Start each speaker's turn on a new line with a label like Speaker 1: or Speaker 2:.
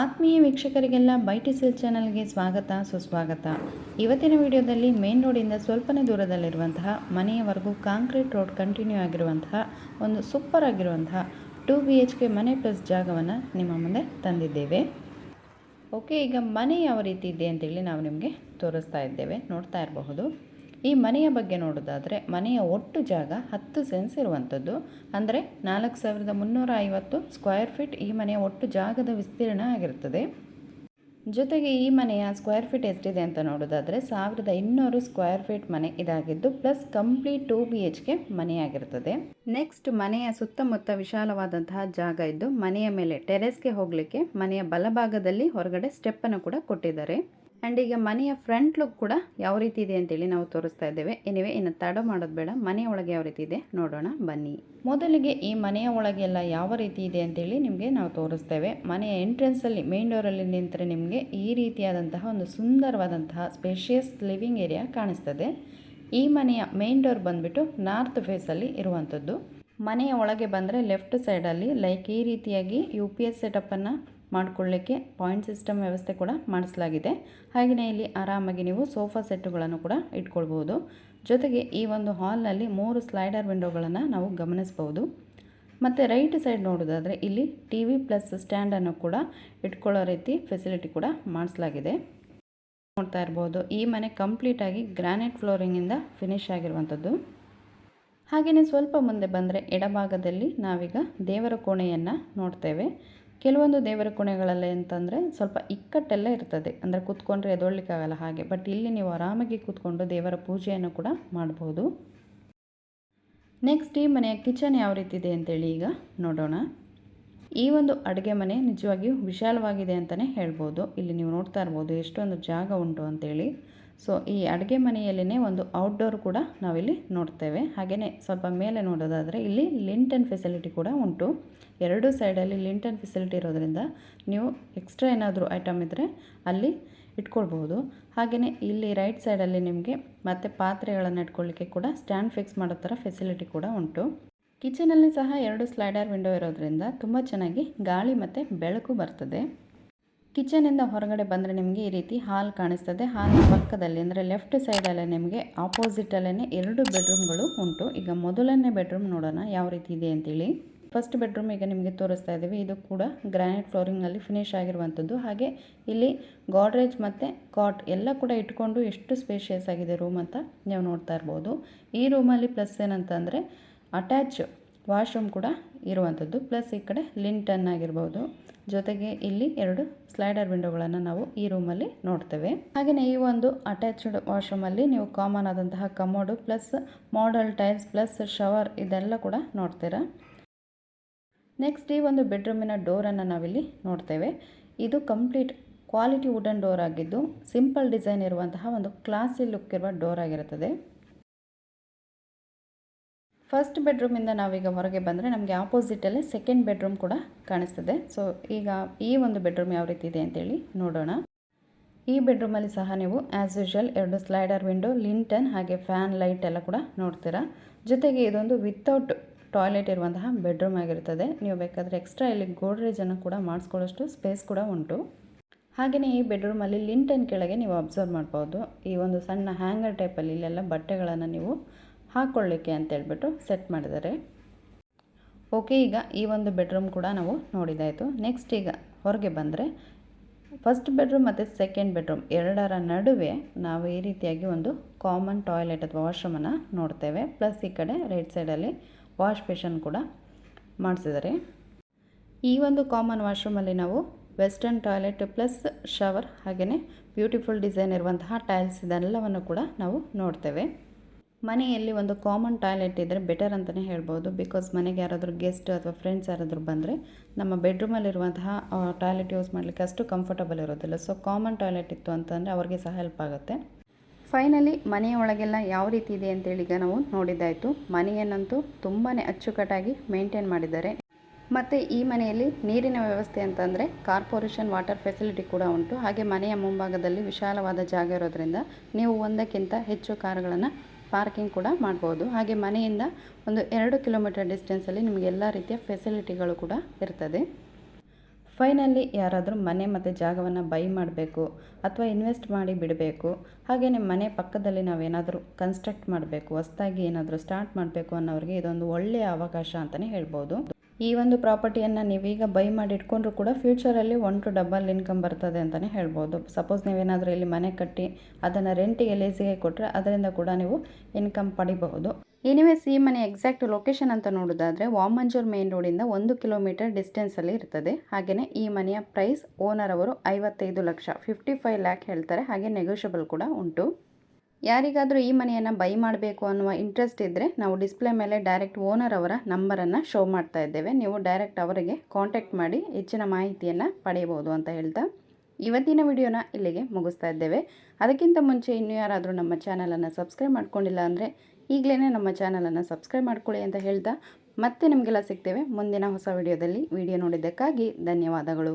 Speaker 1: ಆತ್ಮೀಯ ವೀಕ್ಷಕರಿಗೆಲ್ಲ ಬೈಟಿ ಸಿಲ್ ಚಾನಲ್ಗೆ ಸ್ವಾಗತ, ಸುಸ್ವಾಗತ. ಇವತ್ತಿನ ವಿಡಿಯೋದಲ್ಲಿ ಮೇನ್ ರೋಡಿಂದ ಸ್ವಲ್ಪನೇ ದೂರದಲ್ಲಿರುವಂತಹ, ಮನೆಯವರೆಗೂ ಕಾಂಕ್ರೀಟ್ ರೋಡ್ ಕಂಟಿನ್ಯೂ ಆಗಿರುವಂತಹ, ಒಂದು ಸೂಪರ್ ಆಗಿರುವಂತಹ ಟೂ ಬಿ ಎಚ್ ಕೆ ಮನೆ ಪ್ಲಸ್ ಜಾಗವನ್ನು ನಿಮ್ಮ ಮುಂದೆ ತಂದಿದ್ದೇವೆ. ಓಕೆ, ಈಗ ಮನೆ ಯಾವ ರೀತಿ ಇದೆ ಅಂತೇಳಿ ನಾವು ನಿಮಗೆ ತೋರಿಸ್ತಾ ಇದ್ದೇವೆ. ನೋಡ್ತಾ ಇರಬಹುದು. ಈ ಮನೆಯ ಬಗ್ಗೆ ನೋಡೋದಾದರೆ ಮನೆಯ ಒಟ್ಟು ಜಾಗ ಹತ್ತು ಸೆನ್ಸ್ ಇರುವಂಥದ್ದು. ಅಂದರೆ ನಾಲ್ಕು ಸಾವಿರದ ಮುನ್ನೂರ ಐವತ್ತು ಸ್ಕ್ವೇರ್ ಫೀಟ್ ಈ ಮನೆಯ ಒಟ್ಟು ಜಾಗದ ವಿಸ್ತೀರ್ಣ ಆಗಿರುತ್ತದೆ. ಜೊತೆಗೆ ಈ ಮನೆಯ ಸ್ಕ್ವೇರ್ ಫೀಟ್ ಎಷ್ಟಿದೆ ಅಂತ ನೋಡೋದಾದರೆ ಸಾವಿರದ ಇನ್ನೂರು ಸ್ಕ್ವೇರ್ ಫೀಟ್ ಮನೆ ಇದಾಗಿದ್ದು, plus complete two B H K ಮನೆಯಾಗಿರುತ್ತದೆ. Next ಮನೆಯ ಸುತ್ತಮುತ್ತ ವಿಶಾಲವಾದಂತಹ ಜಾಗ ಇದ್ದು, ಮನೆಯ ಮೇಲೆ ಟೆರೆಸ್ಗೆ ಹೋಗಲಿಕ್ಕೆ ಮನೆಯ ಬಲಭಾಗದಲ್ಲಿ ಹೊರಗಡೆ ಸ್ಟೆಪ್ಪನ್ನು ಕೂಡ ಕೊಟ್ಟಿದ್ದಾರೆ. ಆ್ಯಂಡ್ ಈಗ ಮನೆಯ ಫ್ರಂಟ್ ಲುಕ್ ಕೂಡ ಯಾವ ರೀತಿ ಇದೆ ಅಂತೇಳಿ ನಾವು ತೋರಿಸ್ತಾ ಇದ್ದೇವೆ. ಎನಿವೆ ಇನ್ನು ತಡ ಮಾಡೋದು ಬೇಡ. ಮನೆಯ ಒಳಗೆ ಯಾವ ರೀತಿ ಇದೆ ನೋಡೋಣ, ಬನ್ನಿ. ಮೊದಲಿಗೆ ಈ ಮನೆಯ ಒಳಗೆಲ್ಲ ಯಾವ ರೀತಿ ಇದೆ ಅಂತೇಳಿ ನಿಮಗೆ ನಾವು ತೋರಿಸ್ತೇವೆ. ಮನೆಯ ಎಂಟ್ರೆನ್ಸಲ್ಲಿ ಮೇನ್ ಡೋರಲ್ಲಿ ನಿಂತರೆ ನಿಮಗೆ ಈ ರೀತಿಯಾದಂತಹ ಒಂದು ಸುಂದರವಾದಂತಹ ಸ್ಪೇಷಿಯಸ್ ಲಿವಿಂಗ್ ಏರಿಯಾ ಕಾಣಿಸ್ತದೆ. ಈ ಮನೆಯ ಮೇನ್ ಡೋರ್ ಬಂದುಬಿಟ್ಟು ನಾರ್ತ್ ಫೇಸಲ್ಲಿ ಇರುವಂಥದ್ದು ಮನೆಯ ಒಳಗೆ ಬಂದರೆ ಲೆಫ್ಟ್ ಸೈಡಲ್ಲಿ ಲೈಕ್ ಈ ರೀತಿಯಾಗಿ ಯು ಪಿ ಎಸ್ ಸೆಟಪ್ಪನ್ನು ಮಾಡಿಕೊಳ್ಳಿಕ್ಕೆ ಪಾಯಿಂಟ್ ಸಿಸ್ಟಮ್ ವ್ಯವಸ್ಥೆ ಕೂಡ ಮಾಡಿಸಲಾಗಿದೆ. ಹಾಗೆಯೇ ಇಲ್ಲಿ ಆರಾಮಾಗಿ ನೀವು ಸೋಫಾ ಸೆಟ್ಟುಗಳನ್ನು ಕೂಡ ಇಟ್ಕೊಳ್ಬೋದು ಜೊತೆಗೆ ಈ ಒಂದು ಹಾಲ್ನಲ್ಲಿ ಮೂರು ಸ್ಲೈಡರ್ ವಿಂಡೋಗಳನ್ನು ನಾವು ಗಮನಿಸ್ಬೋದು ಮತ್ತು ರೈಟ್ ಸೈಡ್ ನೋಡೋದಾದರೆ ಇಲ್ಲಿ ಟಿ ವಿ ಪ್ಲಸ್ ಸ್ಟ್ಯಾಂಡನ್ನು ಕೂಡ ಇಟ್ಕೊಳ್ಳೋ ರೀತಿ ಫೆಸಿಲಿಟಿ ಕೂಡ ಮಾಡಿಸಲಾಗಿದೆ. ನೋಡ್ತಾ ಇರ್ಬೋದು, ಈ ಮನೆ ಕಂಪ್ಲೀಟಾಗಿ ಗ್ರಾನೈಟ್ ಫ್ಲೋರಿಂಗಿಂದ ಫಿನಿಶ್ ಆಗಿರುವಂಥದ್ದು. ಹಾಗೆಯೇ ಸ್ವಲ್ಪ ಮುಂದೆ ಬಂದರೆ ಎಡಭಾಗದಲ್ಲಿ ನಾವೀಗ ದೇವರ ಕೋಣೆಯನ್ನು ನೋಡ್ತೇವೆ. ಕೆಲವೊಂದು ದೇವರ ಕೋಣೆಗಳಲ್ಲಿ ಅಂತಂದರೆ ಸ್ವಲ್ಪ ಇಕ್ಕಟ್ಟೆಲ್ಲ ಇರ್ತದೆ. ಅಂದರೆ ಕೂತ್ಕೊಂಡ್ರೆ ಎದೊಳ್ಳಿಕ್ಕಾಗಲ್ಲ ಹಾಗೆ. ಬಟ್ ಇಲ್ಲಿ ನೀವು ಆರಾಮಾಗಿ ಕೂತ್ಕೊಂಡು ದೇವರ ಪೂಜೆಯನ್ನು ಕೂಡ ಮಾಡ್ಬೋದು. ನೆಕ್ಸ್ಟ್ ಈ ಮನೆಯ ಕಿಚನ್ ಯಾವ ರೀತಿ ಇದೆ ಅಂತೇಳಿ ಈಗ ನೋಡೋಣ. ಈ ಒಂದು ಅಡುಗೆ ಮನೆ ನಿಜವಾಗಿಯೂ ವಿಶಾಲವಾಗಿದೆ ಅಂತಲೇ ಹೇಳ್ಬೋದು. ಇಲ್ಲಿ ನೀವು ನೋಡ್ತಾ ಇರ್ಬೋದು ಎಷ್ಟೊಂದು ಜಾಗ ಉಂಟು ಅಂತೇಳಿ. ಸೊ ಈ ಅಡುಗೆ ಮನೆಯಲ್ಲಿನೇ ಒಂದು ಔಟ್ಡೋರ್ ಕೂಡ ನಾವಿಲ್ಲಿ ನೋಡ್ತೇವೆ. ಹಾಗೆಯೇ ಸ್ವಲ್ಪ ಮೇಲೆ ನೋಡೋದಾದರೆ ಇಲ್ಲಿ ಲಿಂಟನ್ ಫೆಸಿಲಿಟಿ ಕೂಡ ಉಂಟು. ಎರಡೂ ಸೈಡಲ್ಲಿ ಲಿಂಟನ್ ಫೆಸಿಲಿಟಿ ಇರೋದರಿಂದ ನೀವು ಎಕ್ಸ್ಟ್ರಾ ಏನಾದರೂ ಐಟಮ್ ಇದ್ದರೆ ಅಲ್ಲಿ ಇಟ್ಕೊಳ್ಬೋದು. ಹಾಗೆಯೇ ಇಲ್ಲಿ ರೈಟ್ ಸೈಡಲ್ಲಿ ನಿಮಗೆ ಮತ್ತೆ ಪಾತ್ರೆಗಳನ್ನು ಇಟ್ಕೊಳ್ಳಿಕ್ಕೆ ಕೂಡ ಸ್ಟ್ಯಾಂಡ್ ಫಿಕ್ಸ್ ಮಾಡೋ ಥರ ಫೆಸಿಲಿಟಿ ಕೂಡ ಉಂಟು. ಕಿಚನಲ್ಲಿ ಸಹ ಎರಡು ಸ್ಲೈಡರ್ ವಿಂಡೋ ಇರೋದ್ರಿಂದ ತುಂಬ ಚೆನ್ನಾಗಿ ಗಾಳಿ ಮತ್ತು ಬೆಳಕು ಬರ್ತದೆ. ಕಿಚನಿಂದ ಹೊರಗಡೆ ಬಂದರೆ ನಿಮಗೆ ಈ ರೀತಿ ಹಾಲ್ ಕಾಣಿಸ್ತದೆ. ಹಾಲ್ ಪಕ್ಕದಲ್ಲಿ ಅಂದರೆ ಲೆಫ್ಟ್ ಸೈಡಲ್ಲೇ ನಿಮಗೆ ಆಪೋಸಿಟಲ್ಲೇ ಎರಡು ಬೆಡ್ರೂಮ್ಗಳು ಉಂಟು. ಈಗ ಮೊದಲನೇ ಬೆಡ್ರೂಮ್ ನೋಡೋಣ ಯಾವ ರೀತಿ ಇದೆ ಅಂತೇಳಿ. ಫಸ್ಟ್ ಬೆಡ್ರೂಮ್ ಈಗ ನಿಮಗೆ ತೋರಿಸ್ತಾ ಇದ್ದೀವಿ. ಇದು ಕೂಡ ಗ್ರಾನೈಟ್ ಫ್ಲೋರಿಂಗಲ್ಲಿ ಫಿನಿಶ್ ಆಗಿರುವಂಥದ್ದು ಹಾಗೆ ಇಲ್ಲಿ ಗಾಡ್ರೇಜ್ ಮತ್ತು ಕಾಟ್ ಎಲ್ಲ ಕೂಡ ಇಟ್ಕೊಂಡು ಎಷ್ಟು ಸ್ಪೇಷಿಯಸ್ ಆಗಿದೆ ರೂಮ್ ಅಂತ ನೀವು ನೋಡ್ತಾ ಇರ್ಬೋದು. ಈ ರೂಮಲ್ಲಿ ಪ್ಲಸ್ ಏನಂತಂದರೆ ಅಟ್ಯಾಚ್ ವಾಶ್ರೂಮ್ ಕೂಡ ಇರುವಂಥದ್ದು. ಪ್ಲಸ್ ಈ ಕಡೆ ಲಿಂಟನ್ ಆಗಿರ್ಬೋದು. ಜೊತೆಗೆ ಇಲ್ಲಿ ಎರಡು ಸ್ಲೈಡರ್ ವಿಂಡೋಗಳನ್ನು ನಾವು ಈ ರೂಮಲ್ಲಿ ನೋಡ್ತೇವೆ. ಹಾಗೆಯೇ ಈ ಒಂದು ಅಟ್ಯಾಚ್ಡ್ ವಾಶ್ರೂಮಲ್ಲಿ ನೀವು ಕಾಮನ್ ಆದಂತಹ commode plus model tiles plus shower ಇದೆಲ್ಲ ಕೂಡ ನೋಡ್ತೀರಾ. ನೆಕ್ಸ್ಟ್ ಈ ಒಂದು ಬೆಡ್ರೂಮಿನ ಡೋರನ್ನು ನಾವಿಲ್ಲಿ ನೋಡ್ತೇವೆ. ಇದು ಕಂಪ್ಲೀಟ್ ಕ್ವಾಲಿಟಿ ವುಡನ್ ಡೋರ್ ಆಗಿದ್ದು, ಸಿಂಪಲ್ ಡಿಸೈನ್ ಇರುವಂತಹ ಒಂದು ಕ್ಲಾಸಿ ಲುಕ್ ಇರುವ ಡೋರ್ ಆಗಿರುತ್ತದೆ. ಫಸ್ಟ್ ಬೆಡ್ರೂಮಿಂದ ನಾವೀಗ ಹೊರಗೆ ಬಂದರೆ ನಮಗೆ ಆಪೋಸಿಟಲ್ಲೇ ಸೆಕೆಂಡ್ ಬೆಡ್ರೂಮ್ ಕೂಡ ಕಾಣಿಸ್ತದೆ. ಸೊ ಈಗ ಈ ಒಂದು ಬೆಡ್ರೂಮ್ ಯಾವ ರೀತಿ ಇದೆ ಅಂತೇಳಿ ನೋಡೋಣ. ಈ ಬೆಡ್ರೂಮಲ್ಲಿ ಸಹ ನೀವು ಆ್ಯಸ್ ಯೂಶುವಲ್ ಎರಡು ಸ್ಲೈಡರ್ ವಿಂಡೋ ಲಿಂಟನ್ ಹಾಗೆ ಫ್ಯಾನ್ ಲೈಟ್ ಎಲ್ಲ ಕೂಡ ನೋಡ್ತೀರಾ. ಜೊತೆಗೆ ಇದೊಂದು ವಿತೌಟ್ ಟಾಯ್ಲೆಟ್ ಇರುವಂತಹ ಬೆಡ್ರೂಮ್ ಆಗಿರ್ತದೆ ನೀವು ಬೇಕಾದರೆ ಎಕ್ಸ್ಟ್ರಾ ಇಲ್ಲಿ ಗೋಡ್ರೇಜನ್ನು ಕೂಡ ಮಾಡಿಸ್ಕೊಳ್ಳೋಷ್ಟು ಸ್ಪೇಸ್ ಕೂಡ ಉಂಟು. ಹಾಗೆಯೇ ಈ ಬೆಡ್ರೂಮಲ್ಲಿ ಲಿಂಟನ್ ಕೆಳಗೆ ನೀವು ಅಬ್ಸರ್ವ್ ಮಾಡ್ಬೋದು. ಈ ಒಂದು ಸಣ್ಣ ಹ್ಯಾಂಗರ್ ಟೈಪಲ್ಲಿ ಇಲ್ಲೆಲ್ಲ ಬಟ್ಟೆಗಳನ್ನು ನೀವು ಹಾಕ್ಕೊಳ್ಳಿಕ್ಕೆ ಅಂತೇಳ್ಬಿಟ್ಟು ಸೆಟ್ ಮಾಡಿದ್ದಾರೆ. ಓಕೆ ಈಗ ಈ ಒಂದು ಬೆಡ್ರೂಮ್ ಕೂಡ ನಾವು ನೋಡಿದಾಯಿತು. ನೆಕ್ಸ್ಟ್ ಈಗ ಹೊರಗೆ ಬಂದರೆ ಫಸ್ಟ್ ಬೆಡ್ರೂಮ್ ಮತ್ತು ಸೆಕೆಂಡ್ ಬೆಡ್ರೂಮ್ ಎರಡರ ನಡುವೆ ನಾವು ಈ ರೀತಿಯಾಗಿ ಒಂದು ಕಾಮನ್ ಟಾಯ್ಲೆಟ್ ಅಥವಾ ವಾಶ್ರೂಮನ್ನು ನೋಡ್ತೇವೆ. ಪ್ಲಸ್ ಈ ಕಡೆ ರೈಟ್ ಸೈಡಲ್ಲಿ ವಾಶ್ ಬೇಷನ್ ಕೂಡ ಮಾಡಿಸಿದ್ದಾರೆ. ಈ ಒಂದು ಕಾಮನ್ ವಾಶ್ರೂಮಲ್ಲಿ ನಾವು ವೆಸ್ಟರ್ನ್ ಟಾಯ್ಲೆಟ್ ಪ್ಲಸ್ ಶವರ್ ಹಾಗೆಯೇ ಬ್ಯೂಟಿಫುಲ್ ಡಿಸೈನ್ ಇರುವಂತಹ ಟೈಲ್ಸ್ ಇದೆಲ್ಲವನ್ನು ಕೂಡ ನಾವು ನೋಡ್ತೇವೆ. ಮನೆಯಲ್ಲಿ ಒಂದು ಕಾಮನ್ ಟಾಯ್ಲೆಟ್ ಇದ್ದರೆ ಬೆಟರ್ ಅಂತಲೇ ಹೇಳ್ಬೋದು. ಬಿಕಾಸ್ ಮನೆಗೆ ಯಾರಾದರೂ ಗೆಸ್ಟ್ ಅಥವಾ ಫ್ರೆಂಡ್ಸ್ ಯಾರಾದರೂ ಬಂದರೆ ನಮ್ಮ ಬೆಡ್ರೂಮಲ್ಲಿರುವಂತಹ ಟಾಯ್ಲೆಟ್ ಯೂಸ್ ಮಾಡಲಿಕ್ಕೆ ಅಷ್ಟು ಕಂಫರ್ಟಬಲ್ ಇರೋದಿಲ್ಲ. ಸೊ ಕಾಮನ್ ಟಾಯ್ಲೆಟ್ ಇತ್ತು ಅಂತಂದರೆ ಅವ್ರಿಗೆ ಸಹ ಹೆಲ್ಪ್ ಆಗುತ್ತೆ. ಫೈನಲಿ ಮನೆಯ ಒಳಗೆಲ್ಲ ಯಾವ ರೀತಿ ಇದೆ ಅಂತೇಳಿ ಈಗ ನಾವು ನೋಡಿದ್ದಾಯಿತು. ಮನೆಯನ್ನಂತೂ ತುಂಬಾ ಅಚ್ಚುಕಟ್ಟಾಗಿ ಮೇಂಟೈನ್ ಮಾಡಿದ್ದಾರೆ. ಮತ್ತು ಈ ಮನೆಯಲ್ಲಿ ನೀರಿನ ವ್ಯವಸ್ಥೆ ಅಂತಂದರೆ ಕಾರ್ಪೊರೇಷನ್ ವಾಟರ್ ಫೆಸಿಲಿಟಿ ಕೂಡ ಉಂಟು. ಹಾಗೆ ಮನೆಯ ಮುಂಭಾಗದಲ್ಲಿ ವಿಶಾಲವಾದ ಜಾಗ ಇರೋದ್ರಿಂದ ನೀವು ಒಂದಕ್ಕಿಂತ ಹೆಚ್ಚು ಕಾರುಗಳನ್ನು ಪಾರ್ಕಿಂಗ್ ಕೂಡ ಮಾಡ್ಬೋದು. ಹಾಗೆ ಮನೆಯಿಂದ ಒಂದು ಎರಡು ಕಿಲೋಮೀಟರ್ ಡಿಸ್ಟೆನ್ಸಲ್ಲಿ ನಿಮಗೆ ಎಲ್ಲ ರೀತಿಯ ಫೆಸಿಲಿಟಿಗಳು ಕೂಡ ಇರ್ತದೆ. ಫೈನಲಿ ಯಾರಾದರೂ ಮನೆ ಮತ್ತು ಜಾಗವನ್ನು ಬೈ ಮಾಡಬೇಕು ಅಥವಾ ಇನ್ವೆಸ್ಟ್ ಮಾಡಿ ಬಿಡಬೇಕು, ಹಾಗೆ ನಿಮ್ಮ ಮನೆ ಪಕ್ಕದಲ್ಲಿ ನಾವೇನಾದರೂ ಕನ್ಸ್ಟ್ರಕ್ಟ್ ಮಾಡಬೇಕು, ಹೊಸ್ದಾಗಿ ಏನಾದರೂ ಸ್ಟಾರ್ಟ್ ಮಾಡಬೇಕು ಅನ್ನೋರಿಗೆ ಇದೊಂದು ಒಳ್ಳೆಯ ಅವಕಾಶ ಅಂತಲೇ ಹೇಳ್ಬೋದು. ಈ ಒಂದು ಪ್ರಾಪರ್ಟಿಯನ್ನು ನೀವೀಗ ಬೈ ಮಾಡಿ ಇಟ್ಕೊಂಡ್ರೂ ಕೂಡ ಫ್ಯೂಚರಲ್ಲಿ ಒನ್ ಟು ಡಬಲ್ ಇನ್ಕಮ್ ಬರ್ತದೆ ಅಂತಲೇ ಹೇಳ್ಬೋದು. ಸಪೋಸ್ ನೀವೇನಾದರೂ ಇಲ್ಲಿ ಮನೆ ಕಟ್ಟಿ ಅದನ್ನು ರೆಂಟಿಗೆ ಲೀಸಿಗೆ ಕೊಟ್ಟರೆ ಅದರಿಂದ ಕೂಡ ನೀವು ಇನ್ಕಮ್ ಪಡಿಬಹುದು. ಎನಿವೇಸ್ ಈ ಮನೆ ಎಕ್ಸಾಕ್ಟ್ ಲೊಕೇಶನ್ ಅಂತ ನೋಡೋದಾದರೆ ವಾಮಂಜೂರ್ ಮೇನ್ ರೋಡಿಂದ ಒಂದು ಕಿಲೋಮೀಟರ್ ಡಿಸ್ಟೆನ್ಸಲ್ಲಿ ಇರ್ತದೆ. ಹಾಗೆಯೇ ಈ ಮನೆಯ ಪ್ರೈಸ್ ಓನರ್ ಅವರು ಐವತ್ತೈದು ಲಕ್ಷ ಫಿಫ್ಟಿ ಫೈವ್ ಹೇಳ್ತಾರೆ. ಹಾಗೆ ನೆಗೋಷಿಯಬಲ್ ಕೂಡ ಉಂಟು. ಯಾರಿಗಾದರೂ ಈ ಮನೆಯನ್ನು ಬೈ ಮಾಡಬೇಕು ಅನ್ನುವ ಇಂಟ್ರೆಸ್ಟ್ ಇದ್ದರೆ ನಾವು ಡಿಸ್ಪ್ಲೇ ಮೇಲೆ ಡೈರೆಕ್ಟ್ ಓನರ್ ಅವರ ನಂಬರನ್ನು ಶೋ ಮಾಡ್ತಾ ಇದ್ದೇವೆ. ನೀವು ಡೈರೆಕ್ಟ್ ಅವರಿಗೆ ಕಾಂಟ್ಯಾಕ್ಟ್ ಮಾಡಿ ಹೆಚ್ಚಿನ ಮಾಹಿತಿಯನ್ನು ಪಡೆಯಬಹುದು ಅಂತ ಹೇಳ್ತಾ ಇವತ್ತಿನ ವಿಡಿಯೋನ ಇಲ್ಲಿಗೆ ಮುಗಿಸ್ತಾ ಇದ್ದೇವೆ. ಅದಕ್ಕಿಂತ ಮುಂಚೆ ಇನ್ನೂ ಯಾರಾದರೂ ನಮ್ಮ ಚಾನಲನ್ನು ಸಬ್ಸ್ಕ್ರೈಬ್ ಮಾಡ್ಕೊಂಡಿಲ್ಲ ಅಂದರೆ ಈಗಲೇ ನಮ್ಮ ಚಾನಲನ್ನು ಸಬ್ಸ್ಕ್ರೈಬ್ ಮಾಡ್ಕೊಳ್ಳಿ ಅಂತ ಹೇಳ್ತಾ ಮತ್ತೆ ನಿಮಗೆಲ್ಲ ಸಿಗ್ತೇವೆ ಮುಂದಿನ ಹೊಸ ವಿಡಿಯೋದಲ್ಲಿ. ವಿಡಿಯೋ ನೋಡಿದ್ದಕ್ಕಾಗಿ ಧನ್ಯವಾದಗಳು.